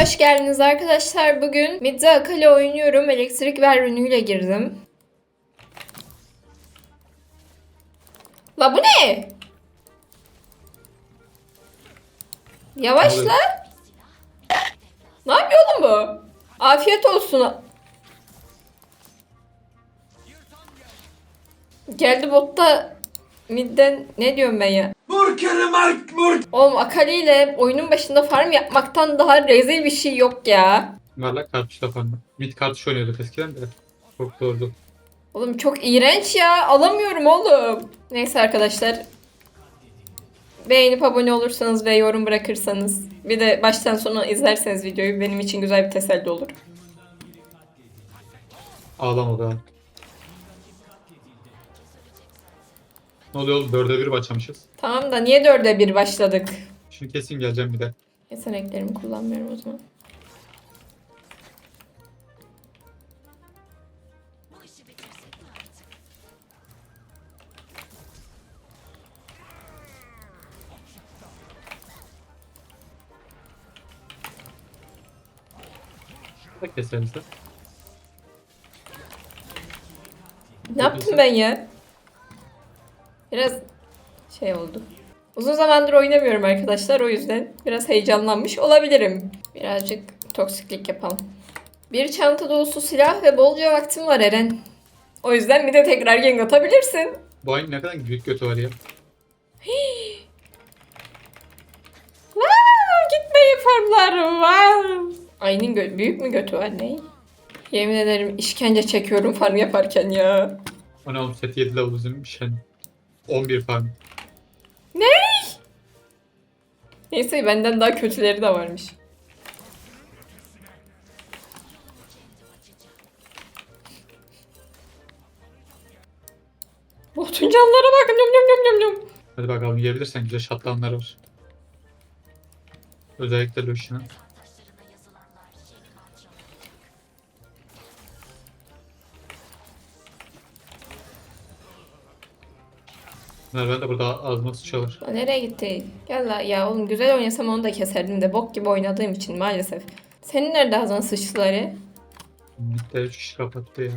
Hoş geldiniz arkadaşlar. Bugün Midze Akali oynuyorum. Elektrik ver ürünüyle girdim. La bu ne? Yavaş Ne oluyor? la. Ne yapıyor oğlum bu? Afiyet olsun. Geldi botta midden ne diyorum ben ya? Murkere mark murk. Oğlum Akali ile oyunun başında farm yapmaktan daha rezil bir şey yok ya. Valla kartuş tapandı. Mid kartuş oynuyorduk eskiden de. Çok doğru. Oğlum çok iğrenç ya. Alamıyorum oğlum. Neyse arkadaşlar. Beğenip abone olursanız ve yorum bırakırsanız bir de baştan sona izlerseniz videoyu benim için güzel bir teselli olur. Ağlama be. Ne oluyor oğlum? Dörde bir başlamışız. Tamam da niye dörde bir başladık? Şimdi kesin geleceğim bir de. Yeteneklerimi kullanmıyorum o zaman. Bak keseriz de. Ne yaptım ben ya? Biraz şey oldu. Uzun zamandır oynamıyorum arkadaşlar o yüzden biraz heyecanlanmış olabilirim. Birazcık toksiklik yapalım. Bir çanta dolusu silah ve bolca vaktim var Eren. O yüzden bir de tekrar gank atabilirsin. Bu ayın ne kadar büyük götü var ya. Wow, gitmeyin farmlar. Wow. Büyük mü götü var ne? Yemin ederim işkence çekiyorum farm yaparken ya. Oğlum set 7 level bizim şey. 11 farm. Ne? Neyse benden daha kötüleri de varmış. Botun canlara bakın. Yum yum yum yum yum. Hadi bakalım yiyebilirsen güzel shutdownlar var. Özellikle Lucian'ın. Merve de burada ağzıma. Lan nereye gitti? Gel la. Ya oğlum güzel oynasam onu da keserdim de bok gibi oynadığım için maalesef. Senin nerede ağzına sıçtıları? Midde 3 kişi kapattı ya.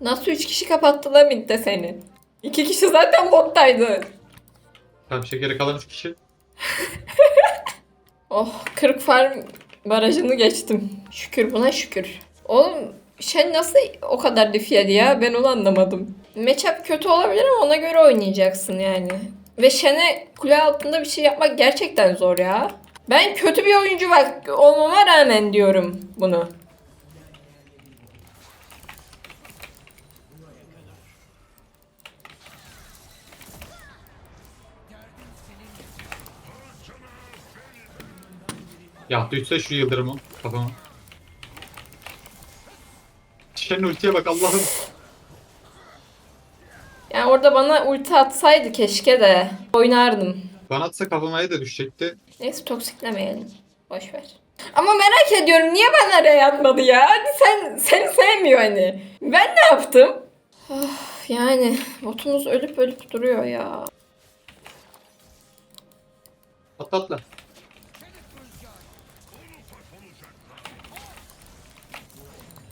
Nasıl üç kişi kapattılar midde seni? İki kişi zaten boktaydı. Tamam şekeri kalan 3 kişi. Oh 40 farm barajını geçtim. Şükür buna şükür. Oğlum Shen nasıl o kadar dif yedi ya? Ben onu anlamadım. Matchup kötü olabilir ama ona göre oynayacaksın yani. Ve Shen'e kule altında bir şey yapmak gerçekten zor ya. Ben kötü bir oyuncu bak olmama rağmen diyorum bunu. Ya düşse şu yıldırımı kafama. Şen'in ultiye bak Allah'ım. Yani orada bana ulti atsaydı keşke de oynardım. Bana atsa kafamaya da düşecekti. Neyse toksiklemeyelim. Boş ver. Ama merak ediyorum niye bana araya atmadı ya? Hadi sen seni sevmiyor hani. Ben ne yaptım? Of, yani botumuz ölüp ölüp duruyor ya. Atla atla.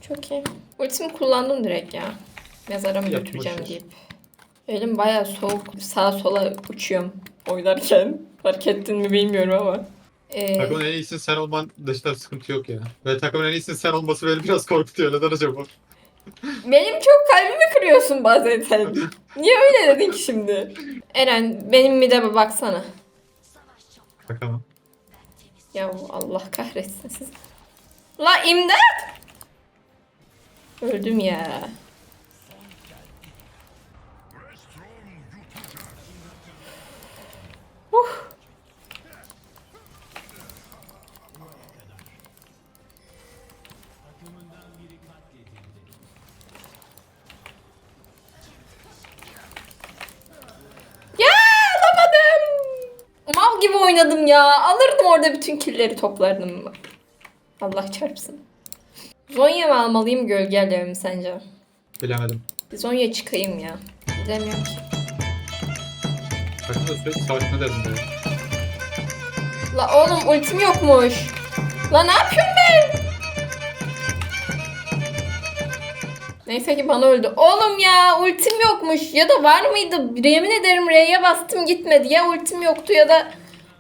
Çok iyi. Ultimi kullandım direkt ya. Mezara mı Yapma götüreceğim deyip. Elim baya soğuk. Sağa sola uçuyorum oynarken. Fark ettin mi bilmiyorum ama. Ee, Takımın en iyisinin sen olman dışında sıkıntı yok ya. Ve takımın en iyisinin sen olması beni biraz korkutuyor. Neden acaba? benim çok kalbimi kırıyorsun bazen sen. Niye öyle dedin ki şimdi? Eren benim bir de baksana. Bakalım. Ya Allah kahretsin siz. La imdat! Öldüm ya. Uh. Ya. Mal gibi oynadım ya. Alırdım orada bütün killeri toplardım. Allah çarpsın. Zonya mı almalıyım gölge alevimi sence? Bilemedim. Bir Zonya çıkayım ya. Gidemiyorum ki. Takımda sürekli savaşma derdim ya. La oğlum ultim yokmuş. Lan ne yapıyorum ben? Neyse ki bana öldü. Oğlum ya ultim yokmuş. Ya da var mıydı? Yemin ederim R'ye bastım gitmedi. Ya ultim yoktu ya da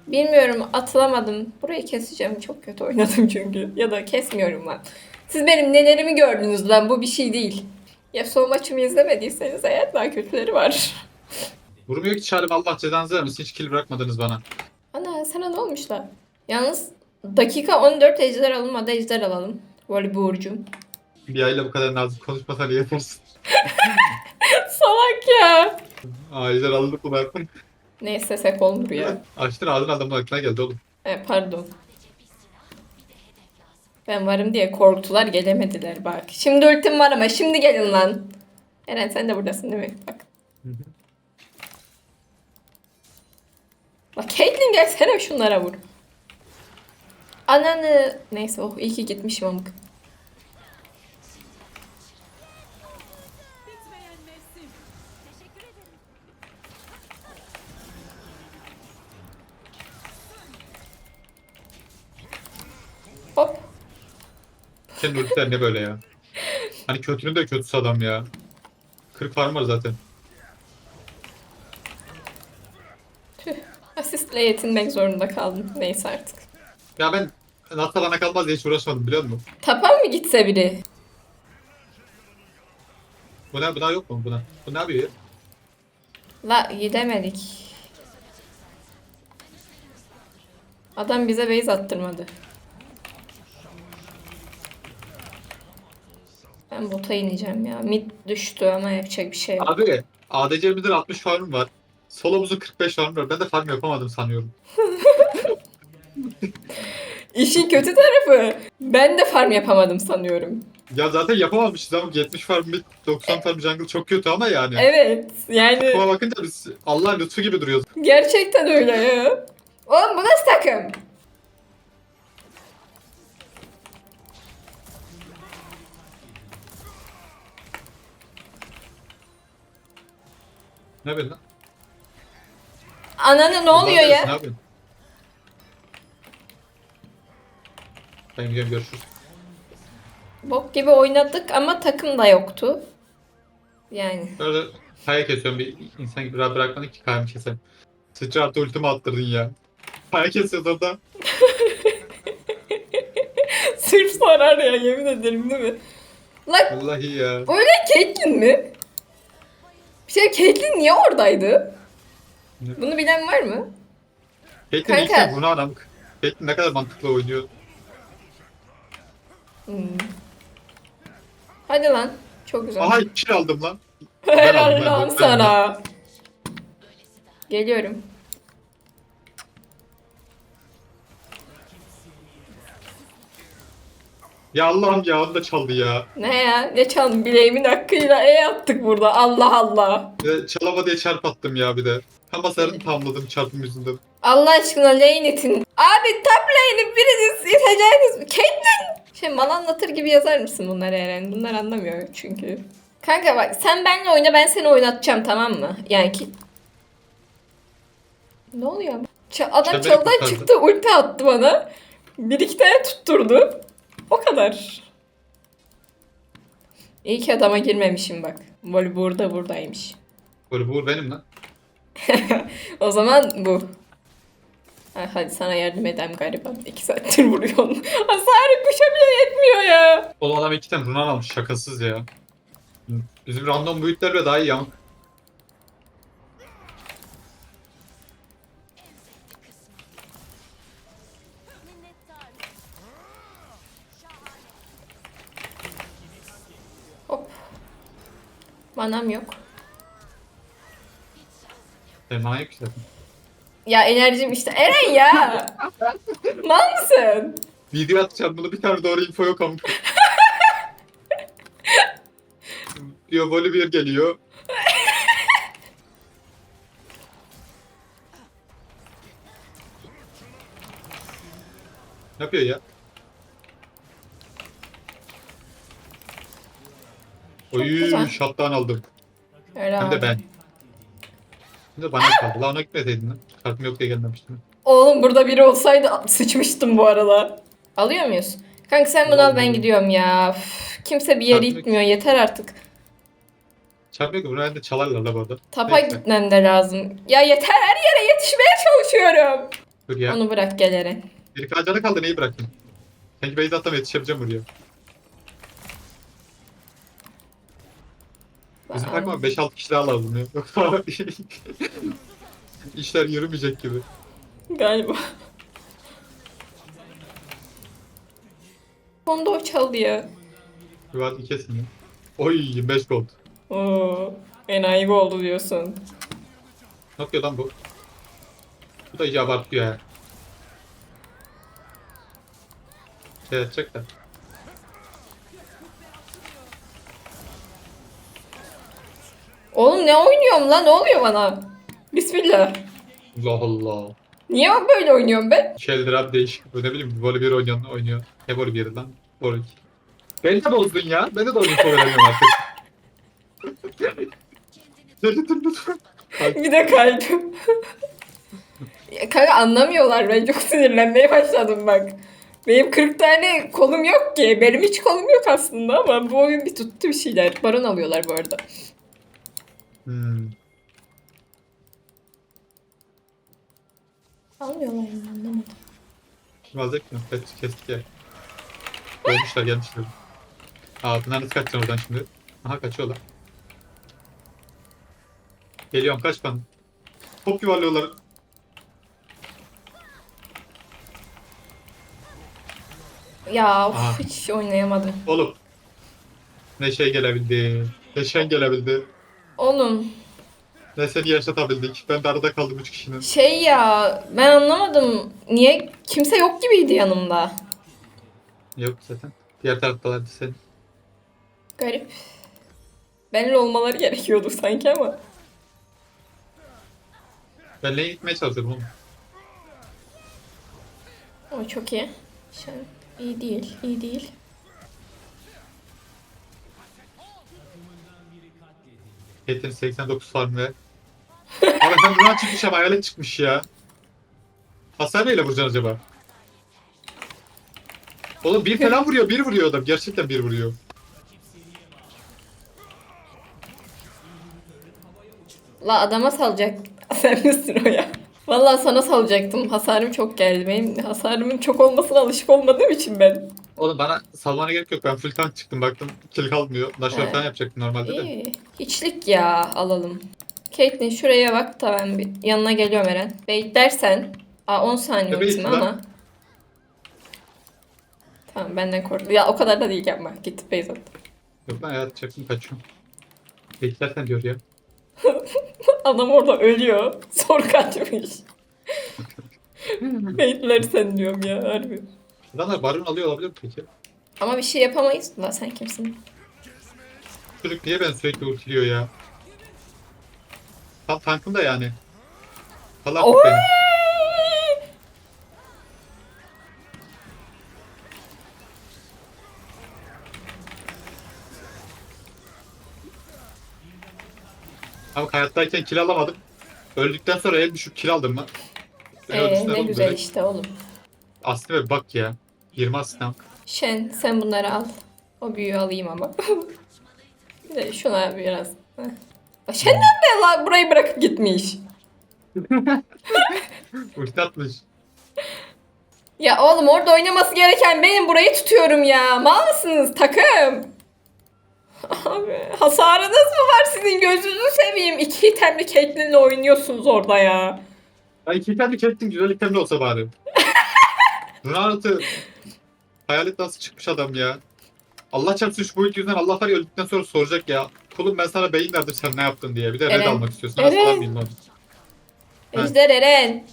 bilmiyorum atılamadım. Burayı keseceğim. Çok kötü oynadım çünkü. Ya da kesmiyorum lan. Siz benim nelerimi gördünüz lan. Bu bir şey değil. Ya son maçımı izlemediyseniz eğer daha kötüleri var. Vurmuyor ki çağrım Allah cezanızı vermesin. Hiç kill bırakmadınız bana. Ana sana ne olmuş lan? Yalnız dakika 14 ejder alınmadı ejder alalım. Voleybolcum. Bir ayla bu kadar nazik konuşmasan iyi yaparsın. Salak ya. Aa ejder alınıp bunu yapın. Ne istesek olur ya. Açtın ağzın adamın aklına geldi oğlum. E, pardon. Ben varım diye korktular gelemediler bak. Şimdi ultim var ama şimdi gelin lan. Eren sen de buradasın değil mi? Bak. Hı hı. Bak Caitlyn gelsene şunlara vur. Ananı. Neyse oh iyi ki gitmişim amık. Hop. Senin ultiler ne böyle ya? Hani kötünün de kötüsü adam ya. 40 farm var zaten. Tüh. Asistle yetinmek zorunda kaldım. Neyse artık. Ya ben Natal ana kalmaz diye hiç uğraşmadım biliyor musun? Tapan mı gitse biri? Bu ne, buna yok mu buna? Bu ne yapıyor ya? La gidemedik. Adam bize base attırmadı. Ben bota ineceğim ya. Mid düştü ama yapacak bir şey yok. Abi ADC'mizin 60 farm var. Solomuzun 45 farm var. Ben de farm yapamadım sanıyorum. İşin kötü tarafı. Ben de farm yapamadım sanıyorum. Ya zaten yapamamışız ama 70 farm mid, 90 farm jungle çok kötü ama yani. Evet yani Buna bakınca biz Allah lütfu gibi duruyoruz. gerçekten öyle ya. Oğlum bu nasıl takım? Ne yapıyorsun lan? Ananı ne oluyor ya? Ne yapıyorsun? Ben gidiyorum görüşürüz. Bok gibi oynadık ama takım da yoktu. Yani. Böyle kaya kesiyorum bir insan gibi rahat bırakmadın ki kayamı kesem. Sıçrattı ultimi attırdın ya. Kaya kesiyordu orada. Sırf sarar ya yemin ederim değil mi? Vallahi ya. öyle Caitlyn mi? Bir şey Caitlyn niye oradaydı? Bunu bilen var mı? Caitlyn Kanka. kez bunu adam. Caitlyn ne kadar mantıklı oynuyor. Hmm. Hadi lan. Çok güzel. Aha kill aldım lan. ben aldım, Helal ben lan aldım, ben sana. Geliyorum. Ya Allah'ım ya onu da çaldı ya. Ne ya? Ne çaldım? Bileğimin hakkıyla E attık burada. Allah Allah. Ve çalama diye çarp attım ya bir de. Tam hasarını tamamladım çarpım yüzünden. Allah aşkına lane itin. Abi top lane'i biriniz iteceğiniz. Caitlyn. Şey mal anlatır gibi yazar mısın bunları Eren? Bunlar anlamıyor çünkü. Kanka bak sen benimle oyna ben seni oynatacağım tamam mı? Yani ki... Ne oluyor? Ç- adam Çemberi çaldan kurtardı. çıktı ulti attı bana. Bir iki tane tutturdu. O kadar. İyi ki adama girmemişim bak. Vol burada buradaymış. Bu benim lan. O zaman bu. Ay, hadi sana yardım edeyim gariban. İki saattir vuruyorsun. Hasarı kuşa bile yetmiyor ya. O adam iki tane runan almış şakasız ya. Bizim random büyükler ve daha iyi ama. Manam yok. Ki zaten. Ya enerjim işte. Eren ya. Mal mısın? Video atacağım bunu bir tane doğru info yok ama. diyor Bolivya geliyor. ne yapıyor ya? Çok Oy güzel. shotdown aldım. Öyle Hem de abi. ben. Hem de bana kaldı. La ona gitmeseydin lan. Kartım yok diye gelmemiştim. Oğlum burada biri olsaydı sıçmıştım bu arada. Alıyor muyuz? Kanka sen bunu al ben gidiyorum ya. Üf, kimse bir yere Tatlı- itmiyor yeter artık. Çarpıyor ki bunu herhalde çalarlar la bu arada. Tapa Neyse, gitmem de lazım. Ya yeter her yere yetişmeye çalışıyorum. Dur ya. Onu bırak gel Eren. Bir canı kaldı neyi bıraktın? Sanki base atlama yetişebileceğim buraya. Bizim takıma 5-6 kişi daha lazım ya. Yoksa işler yürümeyecek gibi. Galiba. Onda o çaldı ya. Kesin ya. Oy 25 gold. Oo, enayi oldu diyorsun. Ne yapıyor lan bu? Bu da iyice abartıyor ya. Şey de. Oğlum ne oynuyorum lan? Ne oluyor bana? Bismillah. Allah Allah. Niye böyle oynuyorum ben? Abi değişik. Ne bileyim voley bir oynayan oynuyor. Ne voley bir lan? Voley. Beni de bozdun ya. Beni de oyunu veremiyorum artık. Delirdim lütfen. bir de kaldım. Ya Kanka anlamıyorlar. Ben çok sinirlenmeye başladım bak. Benim 40 tane kolum yok ki. Benim hiç kolum yok aslında ama bu oyun bir tuttu bir şeyler. Baron alıyorlar bu arada. Hmm. Almıyorlar mı anlamadım. Alacak mı? Kes, kestik ya. Koymuşlar gelmişler. Aa bunlar nasıl kaçacaksın oradan şimdi? Aha kaçıyorlar. Geliyorum kaç ben. Top yuvarlıyorlar. Ya of, Aha. hiç oynayamadım. Oğlum. Ne şey gelebildi. Ne şen gelebildi. Oğlum Ne seni yaşatabildik. Ben de arada kaldım üç kişinin. şey ya ben anlamadım. Niye kimse yok gibiydi yanımda. Yok zaten. Diğer taraftalardı sen. Garip. Benimle olmaları gerekiyordu sanki ama. Ben lane'e gitmeye çalışıyorum oğlum. O çok iyi. Şu an iyi değil, iyi değil. Caitlyn 89 farm ve... Abi sen buradan çıkmış ama hayalet çıkmış ya. Hasar neyle vuracaksın acaba? Oğlum bir falan vuruyor, bir vuruyor adam. Gerçekten bir vuruyor. La adama salacak. Sen misin o ya? Vallahi sana salacaktım. Hasarım çok geldi. Benim hasarımın çok olmasına alışık olmadığım için ben. Oğlum bana salmana gerek yok. Ben full tank çıktım baktım. Kill kalmıyor. Nashor Evet. falan yapacaktım normalde de. İyi. Hiçlik ya alalım. Caitlyn şuraya bak ben bir yanına geliyorum Eren. Wait dersen. Aa 10 saniye ultim ama. Tamam benden korktu. Ya o kadar da değil yapma. Git at. Yok ben hayat çaktım kaçıyorum. Beklersen diyor ya. Adam orada ölüyor. Sor kaçmış. Waitlersen diyorum ya harbi. Adamlar baron alıyor olabilir mi peki? Ama bir şey yapamayız. La sen kimsin? Çocuk niye ben sürekli ultiliyor ya? Tam tankım da yani. Salak Oy! beni. Ama hayattayken kill alamadım. Öldükten sonra en düşük kill aldım ben. Ben Ee, ne oğlum güzel böyle- işte oğlum. Aslında bir bak ya. 20 asistan. Şen sen bunları al. O büyüğü alayım ama. bir de şuna biraz. Şen nerede la burayı bırakıp gitmiş. Ulti atmış. Ya oğlum orada oynaması gereken benim burayı tutuyorum ya. Mal mısınız takım? Abi hasarınız mı var sizin gözünüzü seveyim. İki itemli Caitlyn'le oynuyorsunuz orada ya. Ya iki itemli kestin güzel itemli olsa bari. Runart'ı hayalet nasıl çıkmış adam ya. Allah çarpsın şu boyut yüzünden Allah var ya öldükten sonra soracak ya. Kulum ben sana beyin verdim sen ne yaptın diye. Bir de red Eren. almak istiyorsun. Eren. Aslan mıyım lan? Ejder Eren.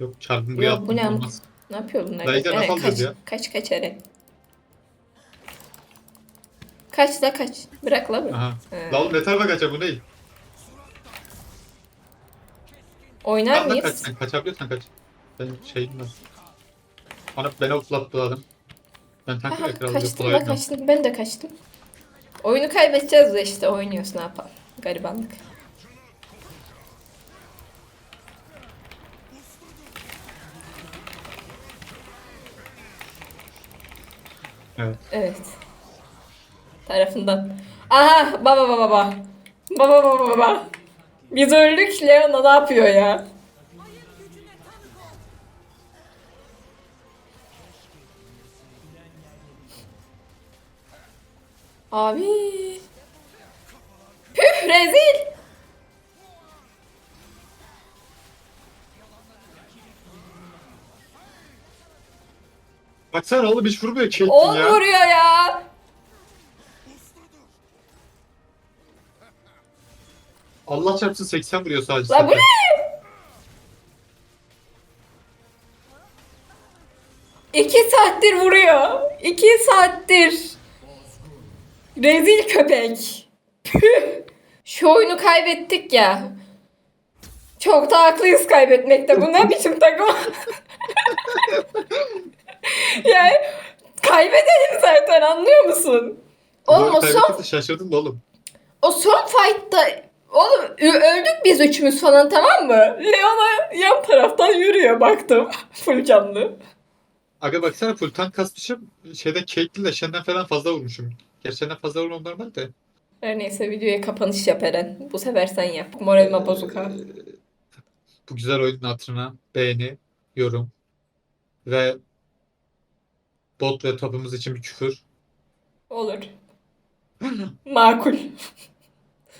Yok çarpın Yok, bu ne? Olmaz. Ne yapıyor bunlar? Ejder Eren, nasıl kaç, alacağız ya? kaç kaç Eren. Kaç la kaç. Bırak la bu. Aha. He. La oğlum ne tarafa kaçar bu değil. Oynar de kaç mıyız? sen kaçabiliyorsan kaç. Ben şeyim ben. Bana beni otlattı adam. Ben tank Aha, kaçtım la kaçtım. Ben de kaçtım. Oyunu kaybedeceğiz de işte oynuyoruz ne yapalım. Garibanlık. Evet. Evet. Tarafından. Aha baba baba baba. Baba baba baba. Biz öldük Leona ne yapıyor ya? Abi. Püh rezil. Baksana oğlum hiç vurmuyor Caitlyn On ya. vuruyor ya. Allah çarpsın 80 vuruyor sadece. La bu ne? İki saattir vuruyor. İki saattir. Rezil köpek. Şu oyunu kaybettik ya. Çok da haklıyız kaybetmekte. Bu ne biçim takım? yani kaybedelim zaten anlıyor musun? Oğlum o son şaşırdım da oğlum. o son fight'ta oğlum öldük biz üçümüz falan tamam mı? Leona yan taraftan yürüyor baktım. Full canlı. Aga baksana full tank kasmışım. Şeyden Caitlyn'le Shen'den falan fazla vurmuşum. Gerçi Shen'den fazla vurmam normal de. Her neyse videoya kapanış yap Eren. Bu sefer sen yap. Moralime bozuk ha. Bu güzel oyunun hatırına beğeni, yorum ve bot ve topumuz için bir küfür. Olur. Makul.